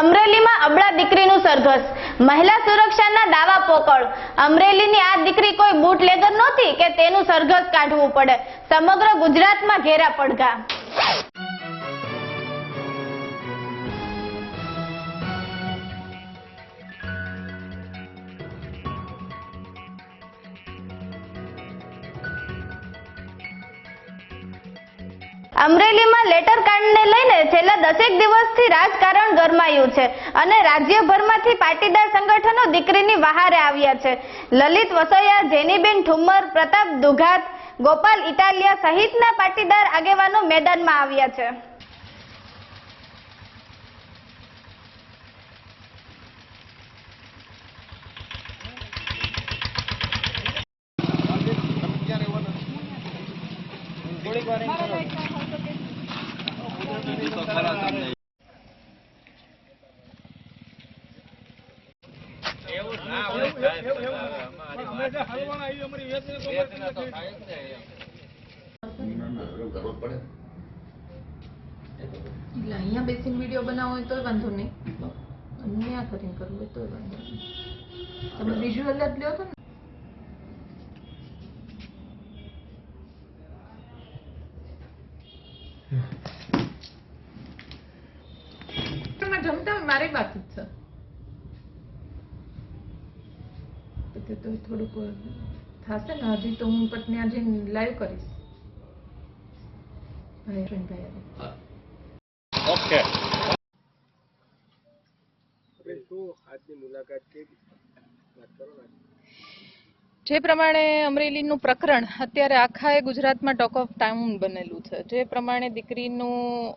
અમરેલીમાં અબળા દીકરીનું સરઘસ. મહિલા સુરક્ષાના દાવા પોકળ. અમરેલીની આ દીકરી કોઈ બુટલેગર નહોતી કે તેનું સરઘસ કાઢવું પડે. સમગ્ર ગુજરાતમાં ઘેરા પડઘા. અમરેલીમાં લેટર કાંડને લઈને છેલ્લા દસેક દિવસથી રાજકારણ ગરમાયું છે અને રાજ્યભરમાંથી પાટીદાર સંગઠનો દીકરીની વહારે આવ્યા છે. લલિત વસોયા, જેનીબેન ઠુમ્મર, પ્રતાપ દુઘાત, ગોપાલ ઇટાલિયા સહિતના પાટીદાર આગેવાનો મેદાનમાં આવ્યા છે. એટલે અહીંયા બેસીને વીડિયો બનાવો હોય તોય વાંધો નહીં. અને ત્યાં કરીને કરવું હોય તોય વાંધો નહીં. તમે વિઝ્યુઅલ જ લ્યો તો ને તમે જમતા હોય મારી બાકી જ છે તો તે તો થોડુંક થશે ને હજી તો હું પત્ની આજે લાઈવ કરીશ. અને ભાઈ ઓકે જે પ્રમાણે અમરેલીનું પ્રકરણ અત્યારે આખા ગુજરાતમાં ટોક ઓફ ટાઉન બનેલું છે. જે પ્રમાણે દીકરીનું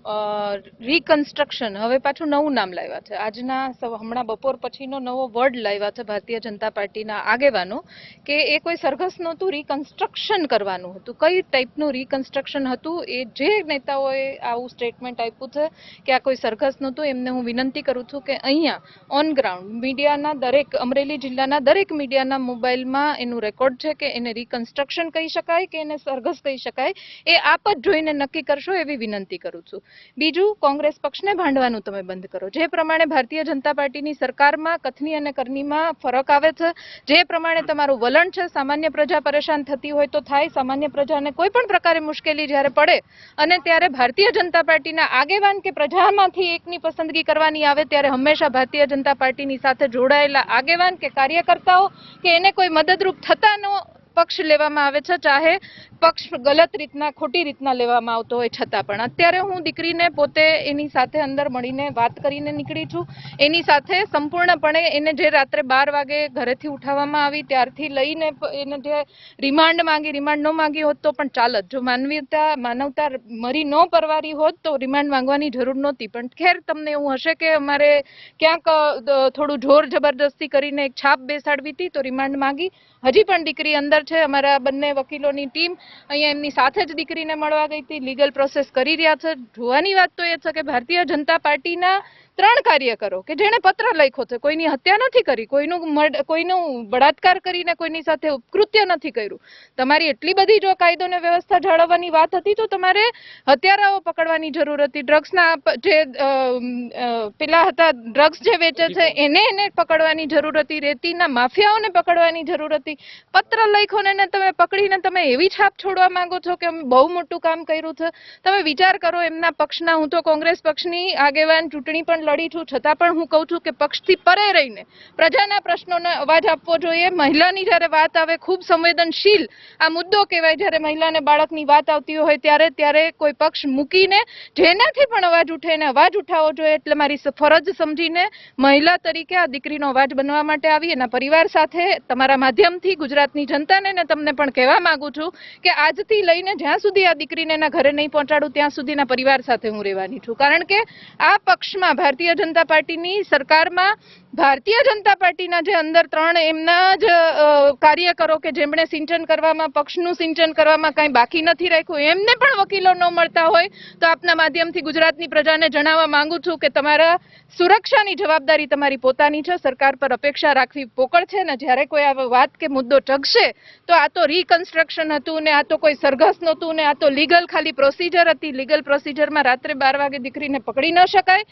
રિકન્સ્ટ્રક્શન હવે પાછું નવું નામ લાવ્યા છે. આજના સૌ હમણાં બપોર પછીનો નવો વર્ડ લાવ્યા છે ભારતીય જનતા પાર્ટીના આગેવાનો કે એ કોઈ સરઘસ નહોતું રિકન્સ્ટ્રક્શન કરવાનું હતું. કઈ ટાઈપનું રિકન્સ્ટ્રક્શન હતું? એ જે નેતાઓએ આવું સ્ટેટમેન્ટ આપ્યું છે કે આ કોઈ સરઘસ નહોતું, એમને હું વિનંતી કરું છું કે અહીંયા ઓન ગ્રાઉન્ડ મીડિયાના દરેક, અમરેલી જિલ્લાના દરેક મીડિયાના મોબાઈલમાં એનું રેકોર્ડ છે કે એને રિકન્સ્ટ્રક્શન કહી શકાય કે એને સરઘસ કહી શકાય, એ આપ જ જોઈને નક્કી કરશો એવી વિનંતી કરું છું. બીજું, કોંગ્રેસ પક્ષને ભાંડવાનું તમે બંધ કરો. જે પ્રમાણે ભારતીય જનતા પાર્ટીની સરકારમાં કથની અને કરનીમાં ફરક આવે છે, જે પ્રમાણે તમારું વલણ છે, સામાન્ય પ્રજા પરેશાન થતી હોય તો થાય, સામાન્ય પ્રજાને કોઈ પણ પ્રકારે મુશ્કેલી જ્યારે પડે અને ત્યારે ભારતીય જનતા પાર્ટીના આગેવાન કે પ્રજામાંથી એકની પસંદગી કરવાની આવે, ત્યારે હંમેશા ભારતીય જનતા પાર્ટીની સાથે જોડાયેલા આગેવાન કે કાર્યકર્તાઓ કે એને કોઈ મદદરૂપ થતાનો પક્ષ લેવામાં આવે છે, ચાહે પક્ષ ગલત રીતના, ખોટી રીતના લેવામાં આવતો હોય છતાં પણ. અત્યારે હું દીકરીને પોતે એની સાથે અંદર મળીને વાત કરીને નીકળી છું. એની સાથે સંપૂર્ણપણે એને જે રાત્રે બાર વાગે ઘરેથી ઉઠાવવામાં આવી, ત્યારથી લઈને એને જે રિમાન્ડ માંગી, રિમાન્ડ ન માંગી હોત તો પણ ચાલત. જો માનવીયતા, માનવતા મરી ન પરવારી હોત તો રિમાન્ડ માંગવાની જરૂર નહોતી. પણ ખેર તમને એવું હશે કે અમારે ક્યાંક થોડું જોર જબરદસ્તી કરીને એક છાપ બેસાડવી હતી તો રિમાન્ડ માંગી. હજી પણ દીકરી અંદર છે. અમારા બંને વકીલોની ટીમ અહીંયા એમની સાથે જ દીકરીને મળવા ગઈ હતી. લીગલ પ્રોસેસ કરી રહ્યા છે. જોવાની વાત તો એ છે કે ભારતીય જનતા પાર્ટીના ત્રણ કાર્યકરો કે જેણે પત્ર લખ્યો છે. કોઈની હત્યા નથી કરી, કોઈનું કોઈનું બળાત્કાર કરીને કોઈની સાથે ઉપકૃત્ય નથી કર્યું. તમારી એટલી બધી જો કાયદો ને વ્યવસ્થા જાળવવાની વાત હતી, તો તમારે હત્યારાઓ પકડવાની જરૂર હતી. ડ્રગ્સના જે પેલા હતા, ડ્રગ્સ જે વેચે છે, એને એને પકડવાની જરૂર હતી. રેતીના માફિયાઓને પકડવાની જરૂર હતી. પત્ર લખોને તમે પકડીને તમે એવી છાપ છોડવા માંગો છો કે અમે બહુ મોટું કામ કર્યું છે? તમે વિચાર કરો, એમના પક્ષના, હું તો કોંગ્રેસ પક્ષની આગેવાન, ચૂંટણી પણ લડી છું, છતાં પણ હું કહું છું કે પક્ષથી પરે રહીને પ્રજાના પ્રશ્નોને અવાજ આપવો જોઈએ. મહિલાની જ્યારે વાત આવે ખૂબ સંવેદનશીલ આ મુદ્દો કહેવાય, જ્યારે મહિલાને બાળકની વાત આવતી હોય ત્યારે ત્યારે કોઈ પક્ષ મૂકીને જેનાથી પણ અવાજ ઉઠે એને અવાજ ઉઠાવવો જોઈએ. એટલે મારી ફરજ સમજીને મહિલા તરીકે આ દીકરીનો અવાજ બનવા માટે આવી. એના પરિવાર સાથે, તમારા માધ્યમથી ગુજરાતની જનતાને તમને પણ કહેવા માંગુ છું કે આજથી લઈને જ્યાં સુધી આ દીકરીને એના ઘરે નહીં પહોંચાડું, ત્યાં સુધીના પરિવાર સાથે હું રહેવાની છું. કારણ કે આ પક્ષમાં ભારતીય જનતા પાર્ટીની સરકારમાં ભારતીય જનતા પાર્ટીના જે અંદર ત્રણ એમના જ કાર્યકરો કે જેમણે સિંચન કરવામાં, પક્ષનું સિંચન કરવામાં કાંઈ બાકી નથી રાખ્યું, એમને પણ વકીલો ન મળતા હોય, તો આપના માધ્યમથી ગુજરાતની પ્રજાને જણાવવા માંગુ છું કે તમારા સુરક્ષાની જવાબદારી તમારી પોતાની છે, સરકાર પર અપેક્ષા રાખવી પોકળ છે ને જ્યારે કોઈ આ વાત કે મુદ્દો ચગશે તો આ તો રિકન્સ્ટ્રક્શન હતું ને આ તો કોઈ સરઘસ નહોતું ને આ તો લીગલ ખાલી પ્રોસિજર હતી લીગલ પ્રોસિજરમાં રાત્રે બાર વાગે દીકરીને પકડી ન શકાય,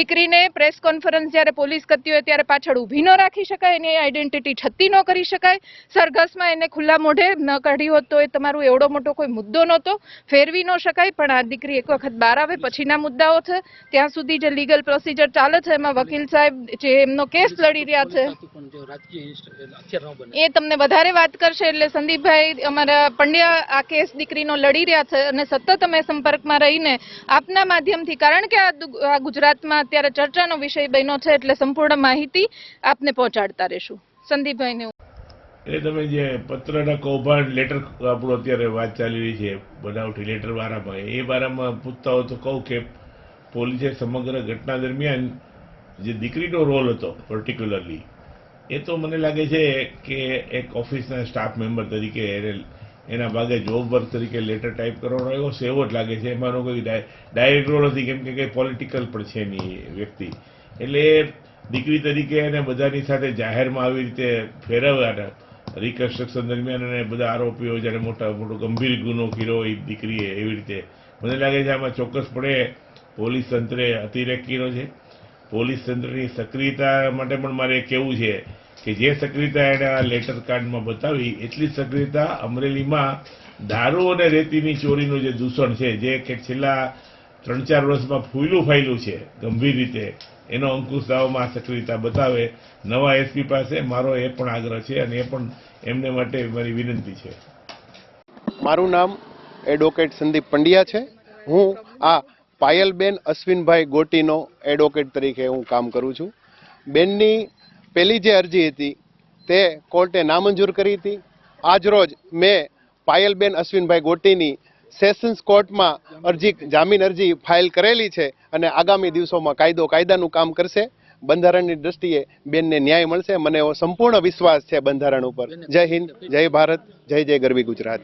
દીકરીને પ્રેસ કોન્ફરન્સ જ્યારે પોલીસ કરતી હોય ત્યારે પાછળ ઊભી ન રાખી શકાય, એની આઈડેન્ટિટી છતી ન કરી શકાય. સરઘસમાં એને ખુલ્લા મોઢે ન કાઢી હોત તો એ તમારું એવડો મોટો કોઈ મુદ્દો નહોતો. ફેરવી ન શકાય, પણ આ દીકરી એક વખત બહાર આવે, પછીના મુદ્દાઓ છે. ત્યાં સુધી જે લીગલ પ્રોસિજર ચાલે છે, એમાં વકીલ સાહેબ જે એમનો કેસ લડી રહ્યા છે, એ તમને વધારે વાત કરશે એટલે સંદીપભાઈ અમારા પંડ્યા આ કેસ દીકરીનો લડી રહ્યા છે અને સતત અમે સંપર્કમાં રહીને આપના માધ્યમથી, કારણ કે આ ગુજરાતમાં અત્યારે ચર્ચાનો વિષય બન્યો છે એટલે સંપૂર્ણ માહિતી આપને પહોંચાડતા રહેશું. સંદીપભાઈને હું એ તમે જે પત્રના કૌભાંડ લેટર આપણું અત્યારે વાત ચાલી રહી છે, બનાવટી લેટર વાળામાં એ બારામાં પૂછતા હોય તો કહું કે પોલીસે સમગ્ર ઘટના દરમિયાન જે દીકરીનો રોલ હતો પર્ટિક્યુલરલી એ તો મને લાગે છે કે એક ઓફિસના સ્ટાફ મેમ્બર તરીકે એને, એના ભાગે જોબ વર્ક તરીકે લેટર ટાઈપ કરવાનો એવો સેવો જ લાગે છે. એમાંનો કોઈ ડાયરેક્ટ રોલ નથી. કેમ કે કંઈ પોલિટિકલ પણ છે નહીં વ્યક્તિ. એટલે દીકરી તરીકે એને બધાની સાથે જાહેરમાં આવી રીતે ફેરવ્યા રિકન્સ્ટ્રક્શન દરમિયાન અને બધા આરોપીઓ જ્યારે મોટા મોટો ગંભીર ગુનો કર્યો, એ દીકરીએ એવી રીતે મને લાગે છે આમાં ચોક્કસપણે પોલીસ તંત્રે અતિરેક કર્યો છે. પોલીસ તંત્રની સક્રિયતા માટે પણ મારે કહેવું છે કે જે સક્રિયતા એણે આ લેટર કાર્ડમાં બતાવી, એટલી સક્રિયતા અમરેલીમાં દારૂ અને રેતીની ચોરીનું જે દૂષણ છે, જે કે છેલ્લા ત્રણ ચાર વર્ષમાં ફૂયલું ફાયલું છે, ગંભીર રીતે. એનો અંકુશ દાવમાં સક્રિયતા બતાવે. નવા એસપી પાસે મારો એ પણ આગ્રહ છે અને એ પણ એમને માટે મારી વિનંતી છે. મારું નામ એડવોકેટ સંદીપ પંડ્યા છે. હું આ પાયલબેન અશ્વિનભાઈ ગોટીનો એડવોકેટ તરીકે હું કામ કરું છું. બેનની પહેલી જે અરજી હતી, તે કોર્ટે નામંજૂર કરી હતી. આજરોજ મેં પાયલબેન અશ્વિનભાઈ ગોટીની સેશન્સ કોર્ટમાં અરજી, જામીન અરજી ફાઇલ કરેલી છે અને આગામી દિવસોમાં કાયદો કાયદાનું કામ કરશે. બંધારણની દ્રષ્ટિએ બેનને ન્યાય મળશે. મને સંપૂર્ણ વિશ્વાસ છે બંધારણ ઉપર. જય હિન્દ, જય ભારત, જય જય ગરવી ગુજરાત.